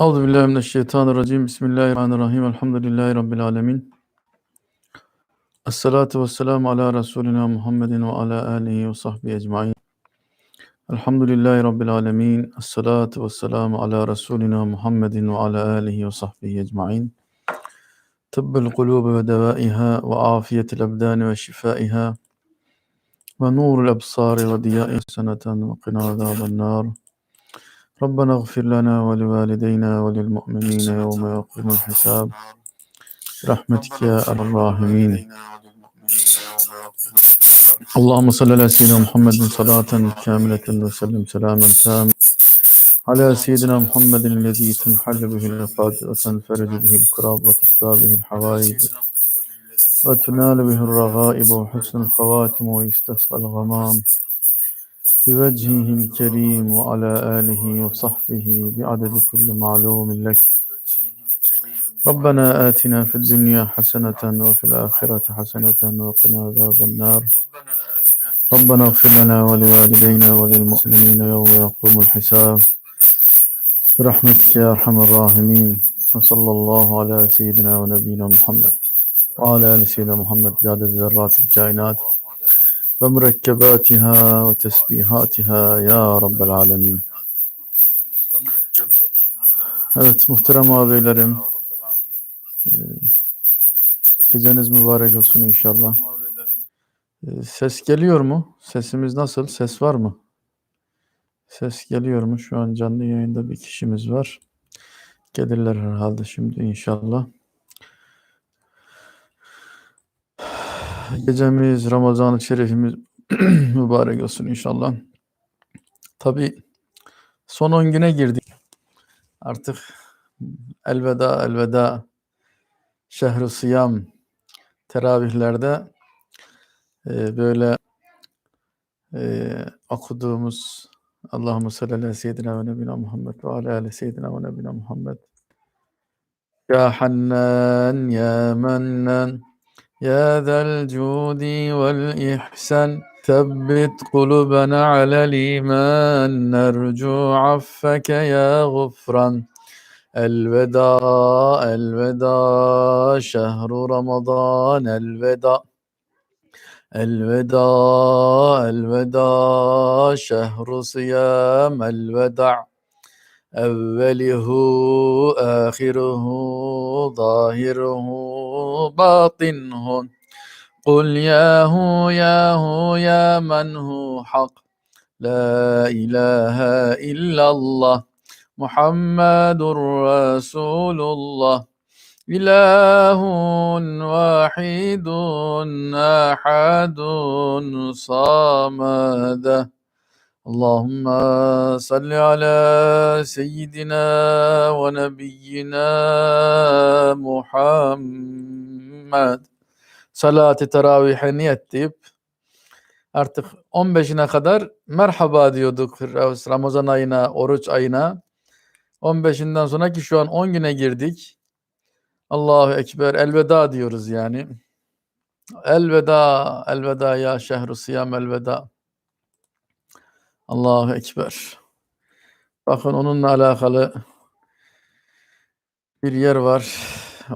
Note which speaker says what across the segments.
Speaker 1: أعوذ بالله من الشيطان الرجيم. بسم الله الرحمن الرحيم. الحمد لله رب العالمين. الصلاة والسلام على رسولنا محمد وعلى آله وصحبه أجمعين. الحمد لله رب العالمين. الصلاة والسلام على رسولنا محمد وعلى آله وصحبه أجمعين. طب القلوب ودوائها وعافية الأبدان وشفائها. ونور الأبصار وضياء سنة وقنا عذاب النار. ربنا اغفر لنا ولوالدينا وللمؤمنين يوم يقوم الحساب. برحمتك يا أرحم الراحمين. اللهم صل على سيدنا محمد صلاة كاملة وسلم سلاما تاما. على سيدنا محمد الذي تنحل به العقاد وتنفرج به الكراب وتقضى به الحوائج وتنال به الرغائب وحسن الخواتم ويستسقى الغمام. بوجهه الكريم وعلى آله وصحبه بعدد كل معلوم لك. ربنا آتنا في الدنيا حسنة وفي الآخرة حسنة وقنا عذاب النار. ربنا اغفر لنا ولوالدينا وللمؤمنين يوم يقوم الحساب. برحمتك يا أرحم الراحمين. وصلى الله على سيدنا ونبينا محمد. وعلى آل سيدنا محمد بعدد ذرات الكائنات. ve mürekkebatiha ve tesbihatiha ya Rabbel alemin. Evet muhterem ağabeylerim. E, geceniz mübarek olsun inşallah. E, ses geliyor mu? Sesimiz nasıl? Ses var mı? Ses geliyor mu? Şu an canlı yayında bir kişimiz var. Gelirler herhalde şimdi inşallah. Gecemiz, Ramazan-ı Şerifimiz mübarek olsun inşallah. Tabi son 10 güne girdik. Artık elveda elveda şehru sıyam teravihlerde e, böyle e, okuduğumuz Allahümme salli ala seyyidina ve nebina Muhammed ve ala ali seyyidina ve nebina Muhammed Ya Hannan Ya Mennan يا ذا الجود والإحسان ثبت قلوبنا على الإيمان نرجو عفك يا غفران. الوداع الوداع شهر رمضان الوداع. الوداع الوداع شهر صيام الوداع. أوله آخره ظاهره باطنه. قل يا هو يا هو يا من هو؟ حق. لا إله إلا الله. محمد رسول الله. إله واحد أحد صمد. اللهم صل على سيدنا ونبينا Muhammed salat-ı teravihe niyet deyip artık 15'ine kadar merhaba diyorduk Ramazan ayına, oruç ayına. 15'inden sonraki şu an 10 güne girdik. Allahu Ekber, elveda diyoruz yani. Elveda, elveda ya şehru siyam elveda. Allahu Ekber. Bakın onunla alakalı bir yer var.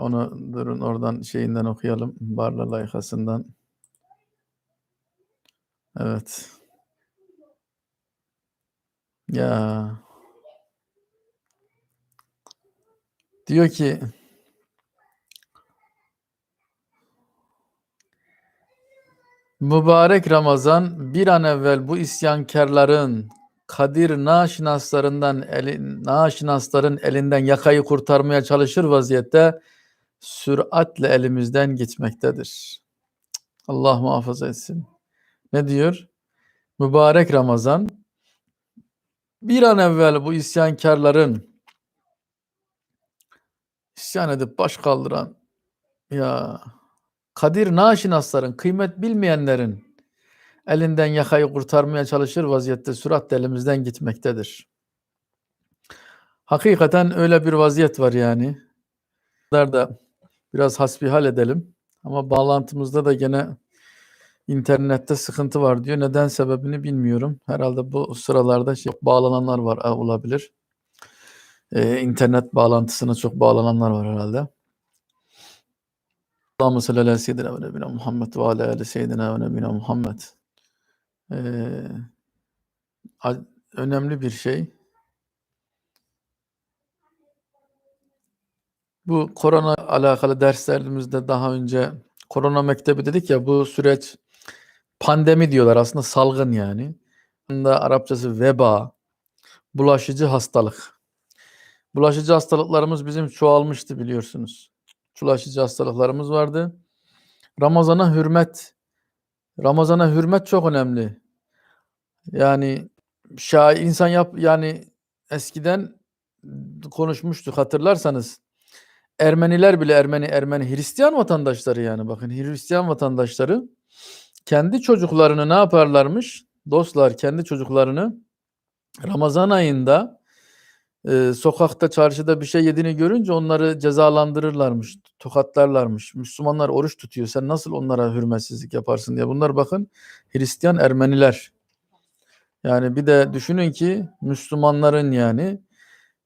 Speaker 1: Onu durun oradan şeyinden okuyalım. Barla layıkasından. Evet. Ya. Diyor ki Mübarek Ramazan bir an evvel bu isyankarların Kadir naşinaslarından eli, naşinasların elinden yakayı kurtarmaya çalışır vaziyette süratle elimizden gitmektedir. Allah muhafaza etsin. Ne diyor? Mübarek Ramazan bir an evvel bu isyankarların isyan edip baş kaldıran ya Kadir naşinasların, kıymet bilmeyenlerin elinden yakayı kurtarmaya çalışır vaziyette süratle elimizden gitmektedir. Hakikaten öyle bir vaziyet var yani. Da biraz hasbihal edelim. Ama bağlantımızda da gene internette sıkıntı var diyor. Neden sebebini bilmiyorum. Herhalde bu sıralarda şey, bağlananlar var olabilir. Ee, internet bağlantısına çok bağlananlar var herhalde. Allahümme salli ala seyyidina ve nebina Muhammed ve ala ali seyyidina ve nebina Muhammed. Ee, önemli bir şey. Bu korona alakalı derslerimizde daha önce korona mektebi dedik ya bu süreç pandemi diyorlar aslında salgın yani. Aslında Arapçası veba, bulaşıcı hastalık. Bulaşıcı hastalıklarımız bizim çoğalmıştı biliyorsunuz. Bulaşıcı hastalıklarımız vardı. Ramazana hürmet. Ramazana hürmet çok önemli. Yani şair insan yap yani eskiden konuşmuştuk hatırlarsanız. Ermeniler bile Ermeni Ermeni Hristiyan vatandaşları yani bakın Hristiyan vatandaşları kendi çocuklarını ne yaparlarmış? Dostlar kendi çocuklarını Ramazan ayında e, sokakta çarşıda bir şey yediğini görünce onları cezalandırırlarmış, tokatlarlarmış. Müslümanlar oruç tutuyor. Sen nasıl onlara hürmetsizlik yaparsın diye. Bunlar bakın Hristiyan Ermeniler. Yani bir de düşünün ki Müslümanların yani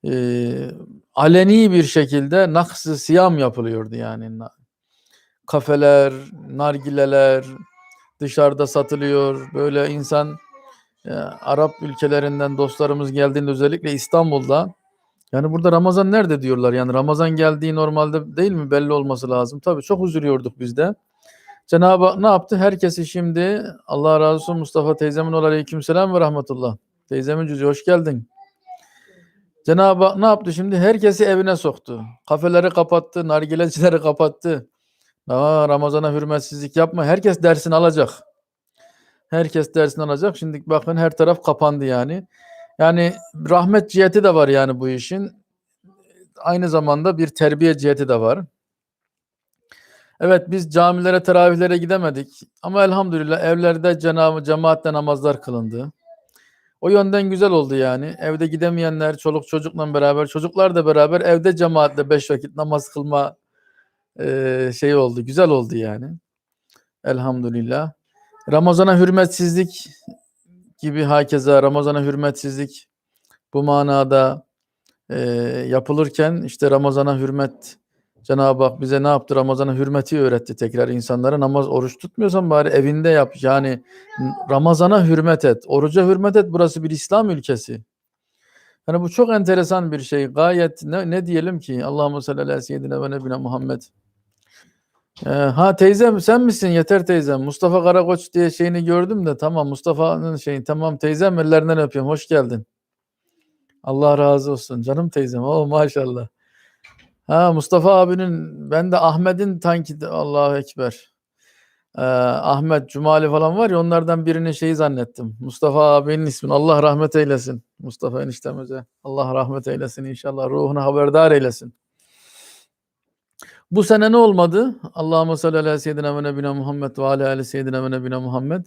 Speaker 1: e, aleni bir şekilde naksı siyam yapılıyordu yani. Kafeler, nargileler dışarıda satılıyor. Böyle insan e, Arap ülkelerinden dostlarımız geldiğinde özellikle İstanbul'da yani burada Ramazan nerede diyorlar. Yani Ramazan geldiği normalde değil mi belli olması lazım. Tabii çok üzülüyorduk biz de. Cenab-ı Hak ne yaptı? Herkesi şimdi Allah razı olsun Mustafa teyzemin ol aleykümselam ve rahmetullah. Teyzemin cüzü hoş geldin. Cenab-ı Hak ne yaptı şimdi? Herkesi evine soktu. Kafeleri kapattı, nargilecileri kapattı. Aa, Ramazana hürmetsizlik yapma. Herkes dersini alacak. Herkes dersini alacak. Şimdi bakın her taraf kapandı yani. Yani rahmet ciheti de var yani bu işin. Aynı zamanda bir terbiye ciheti de var. Evet biz camilere, teravihlere gidemedik. Ama elhamdülillah evlerde cenab cemaatle namazlar kılındı. O yönden güzel oldu yani. Evde gidemeyenler, çoluk çocukla beraber, çocuklar da beraber evde cemaatle beş vakit namaz kılma eee şey oldu. Güzel oldu yani. Elhamdülillah. Ramazana hürmetsizlik gibi hakeza Ramazana hürmetsizlik bu manada eee, yapılırken işte Ramazana hürmet Cenab-ı Hak bize ne yaptı? Ramazana hürmeti öğretti tekrar insanlara. Namaz, oruç tutmuyorsan bari evinde yap. Yani Ramazana hürmet et. Oruca hürmet et. Burası bir İslam ülkesi. Yani bu çok enteresan bir şey. Gayet ne, ne diyelim ki? Allahümme salli ala seyyidina ve nebine Muhammed. Ee, ha teyzem sen misin? Yeter teyzem. Mustafa Karakoç diye şeyini gördüm de tamam Mustafa'nın şeyini tamam teyzem ellerinden öpüyorum. Hoş geldin. Allah razı olsun. Canım teyzem. Oh maşallah. Ha Mustafa abinin ben de Ahmet'in tanki Allahu Ekber. Ee, Ahmet Cumali falan var ya onlardan birini şeyi zannettim. Mustafa abinin ismini Allah rahmet eylesin. Mustafa eniştemize. Allah rahmet eylesin inşallah. Ruhunu haberdar eylesin. Bu sene ne olmadı? Allahümme salli ala seyyidina ve nebina Muhammed ve ala ali seyyidina ve nebina Muhammed.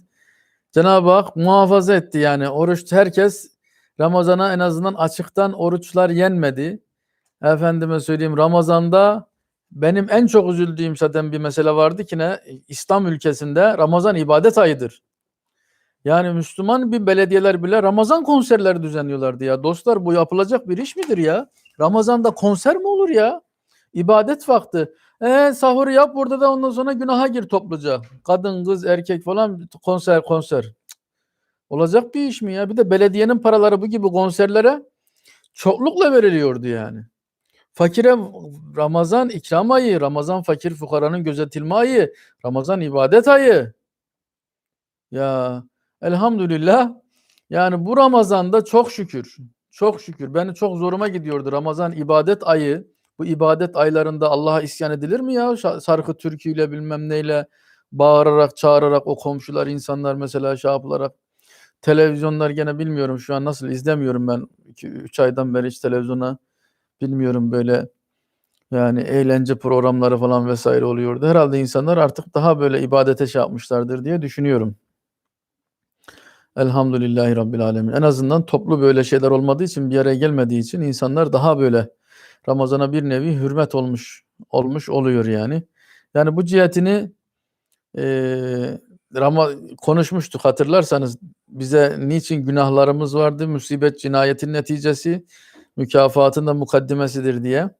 Speaker 1: Cenab-ı Hak muhafaza etti yani. Oruç herkes Ramazan'a en azından açıktan oruçlar yenmedi. Efendime söyleyeyim Ramazan'da benim en çok üzüldüğüm zaten bir mesele vardı ki ne? İslam ülkesinde Ramazan ibadet ayıdır. Yani Müslüman bir belediyeler bile Ramazan konserleri düzenliyorlardı ya. Dostlar bu yapılacak bir iş midir ya? Ramazan'da konser mi olur ya? İbadet vakti. E sahuru yap burada da ondan sonra günaha gir topluca. Kadın, kız, erkek falan konser konser. Olacak bir iş mi ya? Bir de belediyenin paraları bu gibi konserlere çoklukla veriliyordu yani. Fakire Ramazan ikram ayı, Ramazan fakir fukaranın gözetilme ayı, Ramazan ibadet ayı. Ya elhamdülillah yani bu Ramazan'da çok şükür, çok şükür beni çok zoruma gidiyordu Ramazan ibadet ayı. Bu ibadet aylarında Allah'a isyan edilir mi ya? Şarkı türküyle bilmem neyle bağırarak çağırarak o komşular insanlar mesela şey yapılarak televizyonlar gene bilmiyorum şu an nasıl izlemiyorum ben 3 aydan beri hiç televizyona bilmiyorum böyle yani eğlence programları falan vesaire oluyordu. Herhalde insanlar artık daha böyle ibadete şey yapmışlardır diye düşünüyorum. Elhamdülillahi Rabbil Alemin. En azından toplu böyle şeyler olmadığı için bir araya gelmediği için insanlar daha böyle Ramazan'a bir nevi hürmet olmuş olmuş oluyor yani. Yani bu cihetini eee Rama konuşmuştuk hatırlarsanız bize niçin günahlarımız vardı? Musibet cinayetin neticesi mükafatın da mukaddimesidir diye.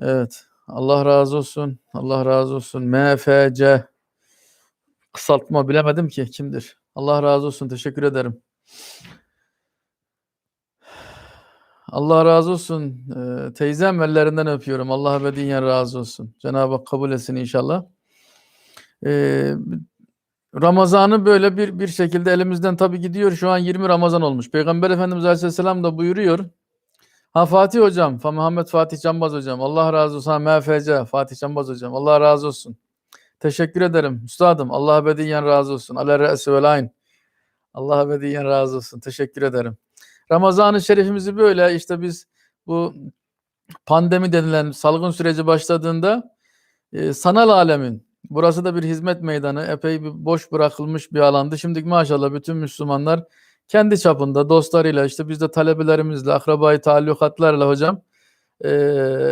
Speaker 1: Evet. Allah razı olsun. Allah razı olsun. MFC kısaltma bilemedim ki kimdir. Allah razı olsun. Teşekkür ederim. Allah razı olsun. Ee, teyzem ellerinden öpüyorum. Allah ebediyen razı olsun. Cenab-ı Hak kabul etsin inşallah. Ee, Ramazan'ı böyle bir bir şekilde elimizden tabii gidiyor. Şu an 20 Ramazan olmuş. Peygamber Efendimiz Aleyhisselam da buyuruyor. Ha Fatih hocam, Fa Muhammed Fatih Canbaz hocam. Allah razı olsun. Ha MFC Fatih Canbaz hocam. Allah razı olsun. Teşekkür ederim. Üstadım Allah ebediyen razı olsun. Ale re'si. Allah ebediyen razı olsun. Teşekkür ederim. Ramazan-ı Şerifimizi böyle işte biz bu pandemi denilen salgın süreci başladığında e, sanal alemin burası da bir hizmet meydanı epey bir boş bırakılmış bir alandı. Şimdi maşallah bütün Müslümanlar kendi çapında dostlarıyla işte biz de talebelerimizle akrabayı taallukatlarla hocam e,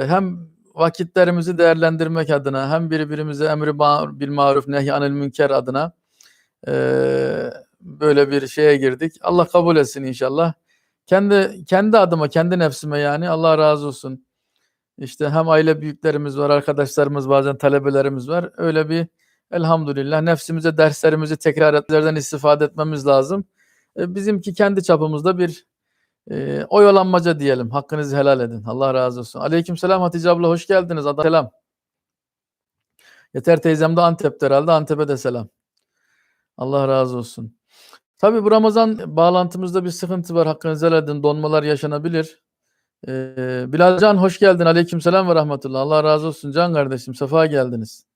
Speaker 1: hem vakitlerimizi değerlendirmek adına hem birbirimize emri bil maruf nehy anil münker adına e, böyle bir şeye girdik. Allah kabul etsin inşallah. Kendi kendi adıma, kendi nefsime yani Allah razı olsun. İşte hem aile büyüklerimiz var, arkadaşlarımız, bazen talebelerimiz var. Öyle bir elhamdülillah nefsimize derslerimizi tekrar etlerden istifade etmemiz lazım. E, bizimki kendi çapımızda bir e, oyalanmaca diyelim. Hakkınızı helal edin. Allah razı olsun. Aleyküm selam Hatice abla hoş geldiniz. Adam selam. Yeter teyzem de Antep'te herhalde. Antep'e de selam. Allah razı olsun. Tabi bu Ramazan bağlantımızda bir sıkıntı var. Hakkınızı helal edin. Donmalar yaşanabilir. Ee, Bilal Can hoş geldin. Aleyküm selam ve rahmetullah. Allah razı olsun Can kardeşim. Sefa geldiniz.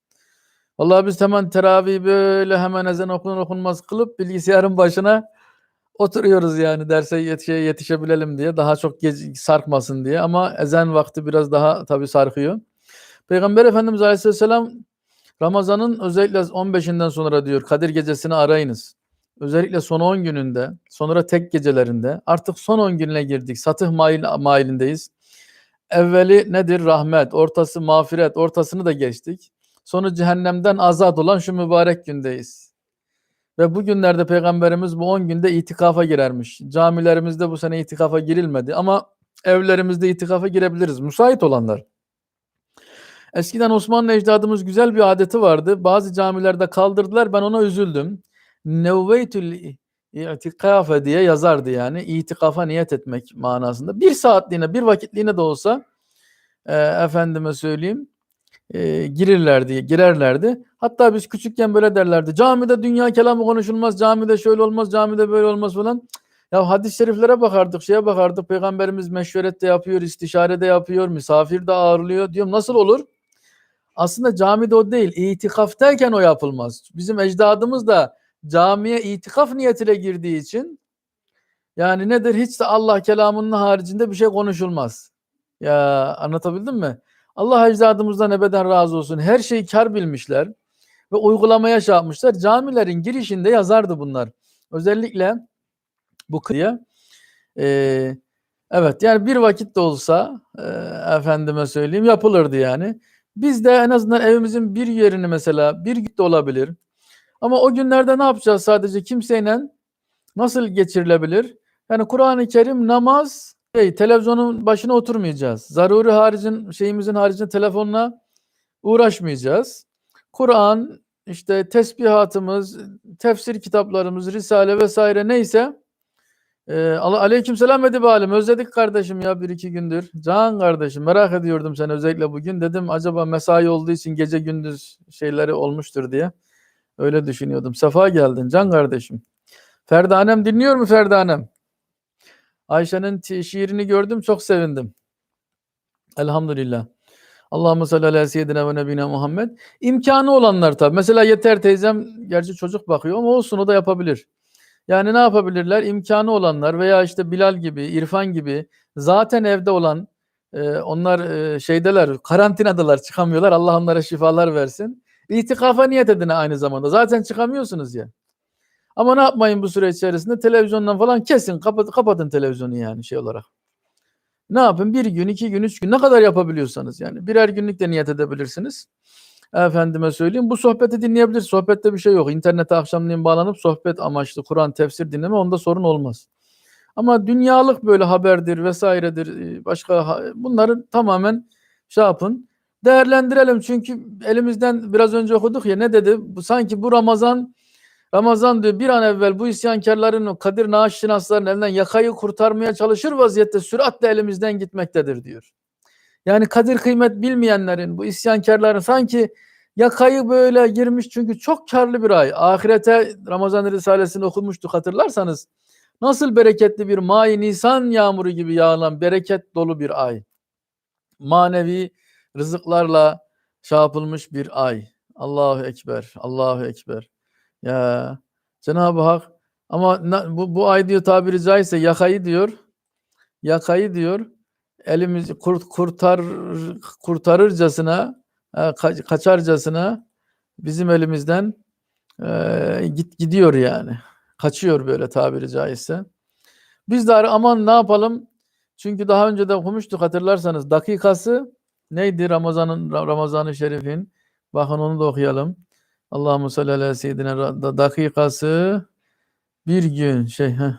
Speaker 1: Vallahi biz hemen teravih böyle hemen ezan okunur okunmaz kılıp bilgisayarın başına oturuyoruz yani derse yetişe, yetişebilelim diye. Daha çok gece, sarkmasın diye ama ezan vakti biraz daha tabii sarkıyor. Peygamber Efendimiz Aleyhisselam Ramazan'ın özellikle 15'inden sonra diyor Kadir gecesini arayınız. Özellikle son 10 gününde, sonra tek gecelerinde artık son 10 gününe girdik. Satıh mail, mailindeyiz. Evveli nedir? Rahmet, ortası mağfiret, ortasını da geçtik. Sonu cehennemden azat olan şu mübarek gündeyiz. Ve bu günlerde Peygamberimiz bu 10 günde itikafa girermiş. Camilerimizde bu sene itikafa girilmedi ama evlerimizde itikafa girebiliriz. Müsait olanlar. Eskiden Osmanlı ecdadımız güzel bir adeti vardı. Bazı camilerde kaldırdılar. Ben ona üzüldüm. Nevveytül itikafe diye yazardı yani. İtikafa niyet etmek manasında. Bir saatliğine, bir vakitliğine de olsa e, efendime söyleyeyim e, girirlerdi, girerlerdi. Hatta biz küçükken böyle derlerdi. Camide dünya kelamı konuşulmaz, camide şöyle olmaz, camide böyle olmaz falan. Ya hadis-i şeriflere bakardık, şeye bakardık. Peygamberimiz meşveret de yapıyor, istişare de yapıyor, misafir de ağırlıyor. Diyorum nasıl olur? Aslında camide o değil, itikaftayken o yapılmaz. Bizim ecdadımız da camiye itikaf niyetiyle girdiği için yani nedir? Hiç de Allah kelamının haricinde bir şey konuşulmaz. Ya anlatabildim mi? Allah ecdadımızdan ebeden razı olsun. Her şeyi kar bilmişler ve uygulamaya şey yapmışlar. Camilerin girişinde yazardı bunlar. Özellikle bu kıya. Ee, evet yani bir vakit de olsa e, efendime söyleyeyim yapılırdı yani. Biz de en azından evimizin bir yerini mesela bir de olabilir. Ama o günlerde ne yapacağız sadece kimseyle nasıl geçirilebilir? Yani Kur'an-ı Kerim namaz şey, televizyonun başına oturmayacağız. Zaruri haricin şeyimizin haricinde telefonla uğraşmayacağız. Kur'an, işte tesbihatımız, tefsir kitaplarımız, risale vesaire neyse e, aleyküm selam Edip Alim. Özledik kardeşim ya bir iki gündür. Can kardeşim merak ediyordum sen özellikle bugün. Dedim acaba mesai olduğu için gece gündüz şeyleri olmuştur diye. Öyle düşünüyordum. Sefa geldin can kardeşim. Ferdanem dinliyor mu Ferdanem? Ayşe'nin şiirini gördüm çok sevindim. Elhamdülillah. Allahümme salli ala seyyidina ve nebine Muhammed. İmkanı olanlar tabi. Mesela yeter teyzem gerçi çocuk bakıyor ama olsun o da yapabilir. Yani ne yapabilirler? İmkanı olanlar veya işte Bilal gibi, İrfan gibi zaten evde olan e, onlar e, şeydeler, karantinadalar, çıkamıyorlar. Allah onlara şifalar versin. İtikafa niyet edin aynı zamanda. Zaten çıkamıyorsunuz ya. Ama ne yapmayın bu süre içerisinde? Televizyondan falan kesin kapat, kapatın televizyonu yani şey olarak. Ne yapın? Bir gün, iki gün, üç gün ne kadar yapabiliyorsanız yani. Birer günlük de niyet edebilirsiniz. Efendime söyleyeyim. Bu sohbeti dinleyebilir. Sohbette bir şey yok. İnternete akşamleyin bağlanıp sohbet amaçlı Kur'an tefsir dinleme onda sorun olmaz. Ama dünyalık böyle haberdir vesairedir e, başka ha- bunları tamamen şey yapın değerlendirelim çünkü elimizden biraz önce okuduk ya ne dedi sanki bu Ramazan Ramazan diyor bir an evvel bu isyankarların Kadir Naaşşinasların elinden yakayı kurtarmaya çalışır vaziyette süratle elimizden gitmektedir diyor. Yani kadir kıymet bilmeyenlerin bu isyankarların sanki yakayı böyle girmiş çünkü çok karlı bir ay. Ahirete Ramazan Risalesi'ni okumuştuk hatırlarsanız. Nasıl bereketli bir May Nisan yağmuru gibi yağan bereket dolu bir ay. Manevi rızıklarla yapılmış bir ay. Allahu Ekber, Allahu Ekber. Ya Cenab-ı Hak ama bu, bu ay diyor tabiri caizse yakayı diyor. Yakayı diyor. Elimizi kurt, kurtar kurtarırcasına e, ka- kaçarcasına bizim elimizden e, git gidiyor yani. Kaçıyor böyle tabiri caizse. Biz de aman ne yapalım? Çünkü daha önce de okumuştuk hatırlarsanız dakikası neydi Ramazan'ın Ramazan-ı Şerif'in? Bakın onu da okuyalım. Allahu salli ala da- dakikası bir gün şey heh.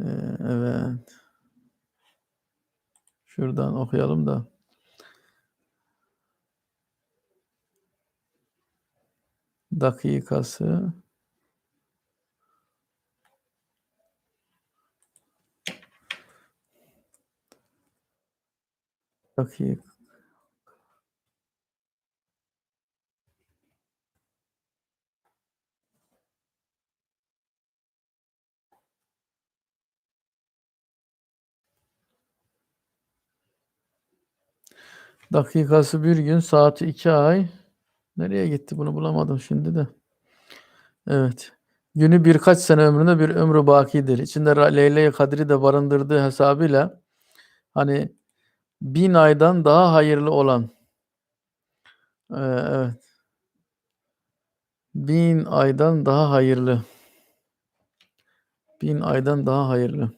Speaker 1: Ee, evet. Şuradan okuyalım da. Dakikası dakika dakikası bir gün saati iki ay. Nereye gitti bunu bulamadım şimdi de. Evet. Günü birkaç sene ömründe bir ömrü bakidir içinde Leyle-i Kadri de barındırdığı hesabıyla hani bin aydan daha hayırlı olan Ee, evet bin aydan daha hayırlı bin aydan daha hayırlı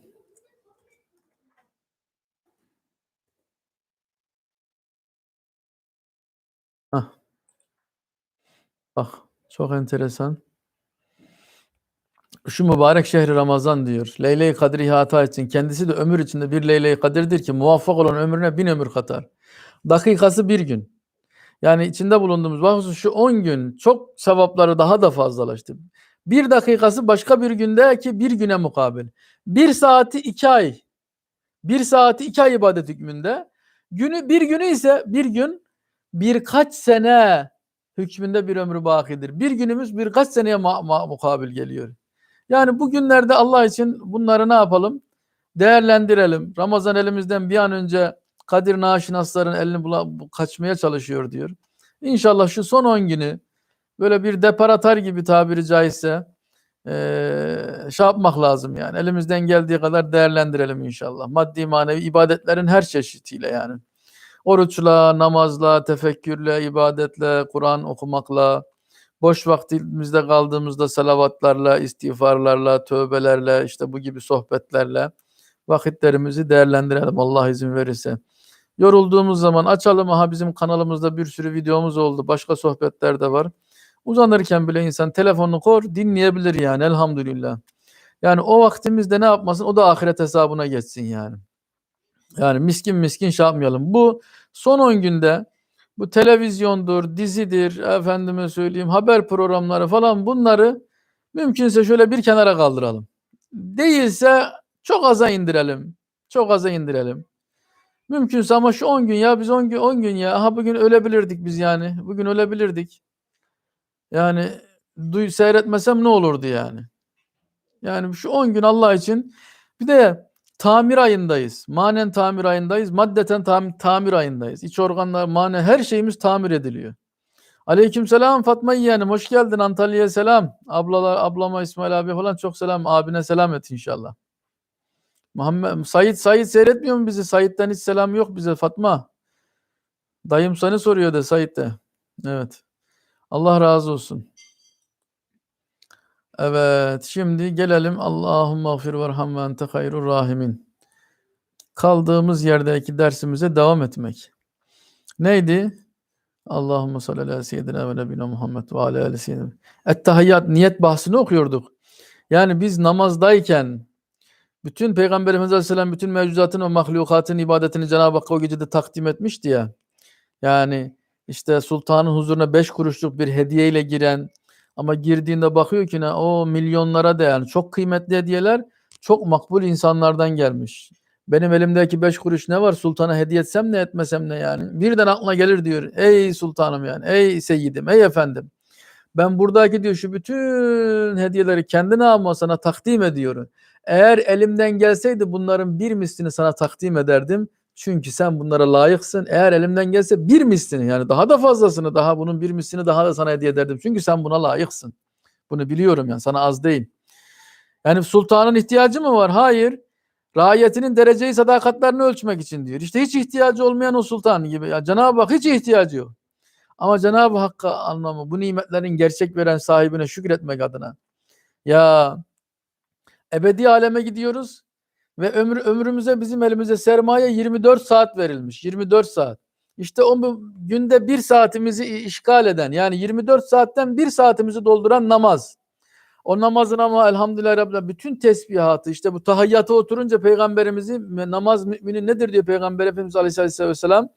Speaker 1: Hah. Bak çok enteresan. Şu mübarek şehri Ramazan diyor. Leyle-i Kadri ihata etsin. Kendisi de ömür içinde bir Leyle-i Kadir'dir ki muvaffak olan ömrüne bin ömür katar. Dakikası bir gün. Yani içinde bulunduğumuz bakın şu 10 gün çok sevapları daha da fazlalaştı. Bir dakikası başka bir gündeki bir güne mukabil. Bir saati iki ay. Bir saati iki ay ibadet hükmünde. Günü bir günü ise bir gün birkaç sene hükmünde bir ömrü bakidir. Bir günümüz birkaç seneye ma- ma- mukabil geliyor. Yani bugünlerde Allah için bunları ne yapalım? Değerlendirelim. Ramazan elimizden bir an önce Kadir Naşinasların elini bula, bu- kaçmaya çalışıyor diyor. İnşallah şu son 10 günü böyle bir depar atar gibi tabiri caizse eee şey yapmak lazım yani. Elimizden geldiği kadar değerlendirelim inşallah. Maddi manevi ibadetlerin her çeşitiyle yani. Oruçla, namazla, tefekkürle, ibadetle, Kur'an okumakla, boş vaktimizde kaldığımızda salavatlarla, istiğfarlarla, tövbelerle, işte bu gibi sohbetlerle vakitlerimizi değerlendirelim Allah izin verirse. Yorulduğumuz zaman açalım. Aha bizim kanalımızda bir sürü videomuz oldu. Başka sohbetler de var. Uzanırken bile insan telefonunu kor dinleyebilir yani elhamdülillah. Yani o vaktimizde ne yapmasın? O da ahiret hesabına geçsin yani. Yani miskin miskin şey yapmayalım. Bu son 10 günde bu televizyondur, dizidir, efendime söyleyeyim haber programları falan bunları mümkünse şöyle bir kenara kaldıralım. Değilse çok aza indirelim. Çok aza indirelim. Mümkünse ama şu 10 gün ya biz 10 gün 10 gün ya aha bugün ölebilirdik biz yani. Bugün ölebilirdik. Yani duy seyretmesem ne olurdu yani? Yani şu 10 gün Allah için bir de tamir ayındayız. Manen tamir ayındayız. Maddeten tam, tamir ayındayız. İç organlar, mane her şeyimiz tamir ediliyor. Aleykümselam Fatma yeğenim hoş geldin Antalya'ya selam. Ablalar, ablama İsmail abi falan çok selam. Abine selam et inşallah. Muhammed Sayit Sayit seyretmiyor mu bizi? Sayit'ten hiç selam yok bize Fatma. Dayım seni soruyor de Sayit de. Evet. Allah razı olsun. Evet, şimdi gelelim Allahümme gfir verham ve ente hayrur rahimin. Kaldığımız yerdeki dersimize devam etmek. Neydi? Allahümme salli ala seyyidina ve nebina Muhammed ve ala ali seyyidina. Ettehiyyat niyet bahsini okuyorduk. Yani biz namazdayken Bütün Peygamberimiz Aleyhisselam bütün mevcudatın ve mahlukatın ibadetini Cenab-ı Hakk'a o gecede takdim etmişti ya. Yani işte sultanın huzuruna beş kuruşluk bir hediyeyle giren ama girdiğinde bakıyor ki ne o milyonlara değer çok kıymetli hediyeler çok makbul insanlardan gelmiş. Benim elimdeki beş kuruş ne var sultana hediye etsem ne etmesem ne yani. Birden aklına gelir diyor. Ey sultanım yani ey seyyidim ey efendim. Ben buradaki diyor şu bütün hediyeleri kendine alma sana takdim ediyorum. Eğer elimden gelseydi bunların bir mislini sana takdim ederdim. Çünkü sen bunlara layıksın. Eğer elimden gelse bir mislini yani daha da fazlasını daha bunun bir mislini daha da sana hediye ederdim. Çünkü sen buna layıksın. Bunu biliyorum yani sana az değil. Yani sultanın ihtiyacı mı var? Hayır. Raiyetinin dereceyi sadakatlerini ölçmek için diyor. İşte hiç ihtiyacı olmayan o sultan gibi. Ya Cenab-ı Hak hiç ihtiyacı yok. Ama Cenab-ı Hakk'a anlamı bu nimetlerin gerçek veren sahibine şükretmek adına. Ya ebedi aleme gidiyoruz ve ömür ömrümüze bizim elimize sermaye 24 saat verilmiş. 24 saat. İşte o günde bir saatimizi işgal eden yani 24 saatten bir saatimizi dolduran namaz. O namazın ama elhamdülillah Rabbil bütün tesbihatı işte bu tahiyyata oturunca peygamberimizi namaz müminin nedir diyor peygamber Efendimiz Aleyhisselatü Vesselam.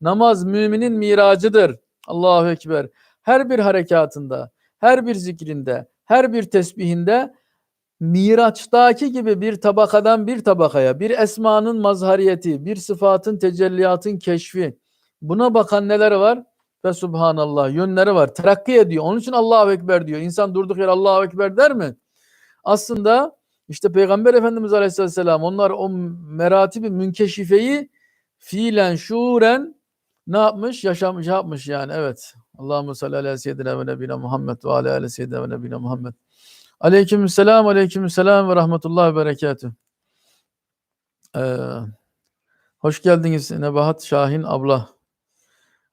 Speaker 1: Namaz müminin miracıdır. Allahu Ekber. Her bir harekatında, her bir zikrinde, her bir tesbihinde Miraç'taki gibi bir tabakadan bir tabakaya, bir esmanın mazhariyeti, bir sıfatın tecelliyatın keşfi. Buna bakan neler var? Ve subhanallah yönleri var. Terakki ediyor. Onun için Allahu Ekber diyor. İnsan durduk yere Allahu Ekber der mi? Aslında işte Peygamber Efendimiz Aleyhisselam onlar o meratibi münkeşifeyi fiilen şuuren ne yapmış? Yaşamış yapmış yani evet. Allahümme salli ala seyyidina ve nebina Muhammed ve ala ala seyyidina ve nebina Muhammed. Aleyküm selam, aleyküm selam ve rahmetullah ve berekatüh. Ee, hoş geldiniz Nebahat Şahin abla.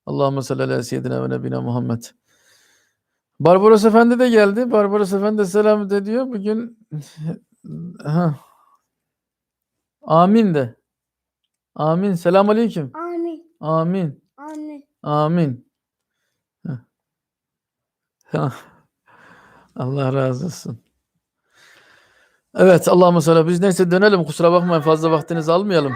Speaker 1: Allahümme salli ala seyyidina ve nebina Muhammed. Barbaros Efendi de geldi. Barbaros Efendi de selam de diyor. Bugün. Amin de. Amin. Selam aleyküm.
Speaker 2: Amin.
Speaker 1: Amin.
Speaker 2: Amin.
Speaker 1: Amin. Allah razı olsun. Evet Allah'ım salli. Biz neyse dönelim. Kusura bakmayın fazla vaktinizi almayalım.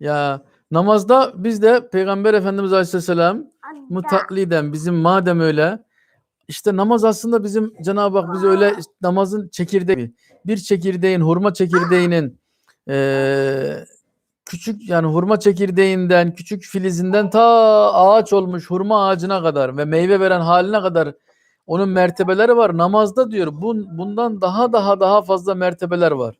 Speaker 1: Ya namazda biz de Peygamber Efendimiz Aleyhisselam mutakliden bizim madem öyle işte namaz aslında bizim Cenab-ı Hak bize öyle namazın çekirdeği bir çekirdeğin hurma çekirdeğinin eee, küçük yani hurma çekirdeğinden küçük filizinden ta ağaç olmuş hurma ağacına kadar ve meyve veren haline kadar onun mertebeleri var. Namazda diyor bun, bundan daha daha daha fazla mertebeler var.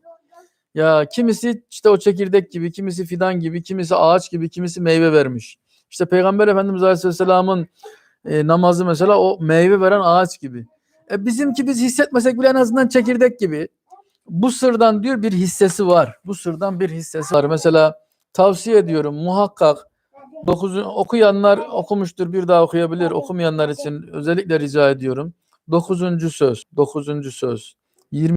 Speaker 1: Ya kimisi işte o çekirdek gibi, kimisi fidan gibi, kimisi ağaç gibi, kimisi meyve vermiş. İşte Peygamber Efendimiz Aleyhisselam'ın e, namazı mesela o meyve veren ağaç gibi. E, bizimki biz hissetmesek bile en azından çekirdek gibi. Bu sırdan diyor bir hissesi var. Bu sırdan bir hissesi var. Mesela tavsiye ediyorum muhakkak 9 okuyanlar okumuştur bir daha okuyabilir. Okumayanlar için özellikle rica ediyorum. 9. söz, 9. söz. 20